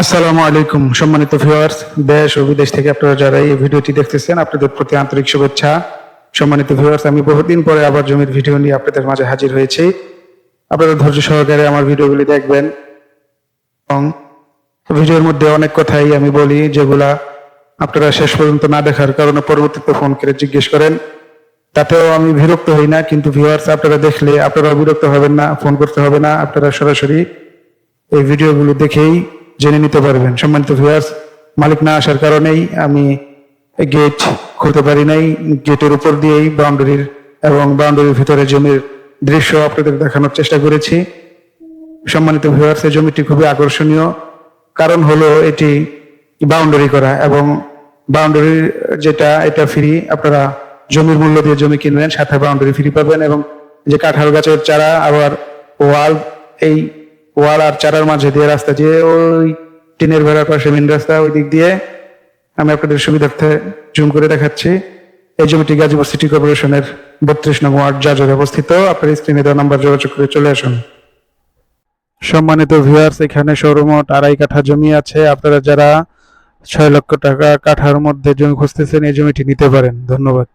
আসসালামু আলাইকুম, সম্মানিত ভিউয়ার্স দেশ ও বিদেশ থেকে আপনারা যারা এই ভিডিওটি দেখতেছেন, আপনাদের প্রতি আন্তরিক শুভেচ্ছা। সম্মানিত ভিউয়ার্স আমি বহুদিন পরে আবার জমির ভিডিও নিয়ে আপনাদের মাঝে হাজির হয়েছি। আপনারা ধৈর্য সহকারে আমার ভিডিওগুলি দেখবেন। এবং ভিডিওর মধ্যে অনেক কথাই আমি বলি, যেগুলা আপনারা শেষ পর্যন্ত না দেখার কারণে পরবর্তীতে ফোন করে জিজ্ঞেস করেন। তাতেও আমি বিরক্ত হই না, কিন্তু ভিউয়ার্স আপনারা দেখলে আপনারা বিরক্ত হবেন না, ফোন করতে হবে না, আপনারা সরাসরি এই ভিডিওগুলো দেখেই জেনে নিতে পারবেন। সম্মানিত ভিউয়ার্স মালিক না আসার কারণেই আমি গেট খুলতে পারি নাই। গেটের উপর দিয়েই বাউন্ডারির এবং বাউন্ডারির ভিতরে জমির দৃশ্য আপনাদের দেখানোর চেষ্টা করেছি। সম্মানিত ভিউয়ার্স এই জমিটি খুবই আকর্ষণীয়। কারণ হলো এটি বাউন্ডারি করা এবং বাউন্ডারি যেটা, এটা ফ্রি আপনারা জমির মূল্য দিয়ে জমি কিনবেন, সাথে বাউন্ডারি ফ্রি পাবেন এবং যে কাঁঠাল গাছের চারা, আবার ওয়াল এই ওয়াল আর চারার মাঝে দিয়ে রাস্তা যে ওই টিনের ভেড়ার পাশে মেন রাস্তা ওই দিক দিয়ে আমি আপনাদের সুবিধার্থে জুম করে দেখাচ্ছি। এই জমিটি গাজীপুর সিটি কর্পোরেশনের বত্রিশ নং ওয়ার্ড জাজরে অবস্থিত। আপনার স্ক্রিনে দেওয়া নাম্বার যোগাযোগ করে চলে আসুন। সম্মানিত ভিউয়ার্স এখানে সৌরমোট আড়াই কাঠা জমি আছে। আপনারা যারা ছয় লক্ষ টাকা কাঠার মধ্যে জমি খুঁজতেছেন, এই জমিটি নিতে পারেন। ধন্যবাদ।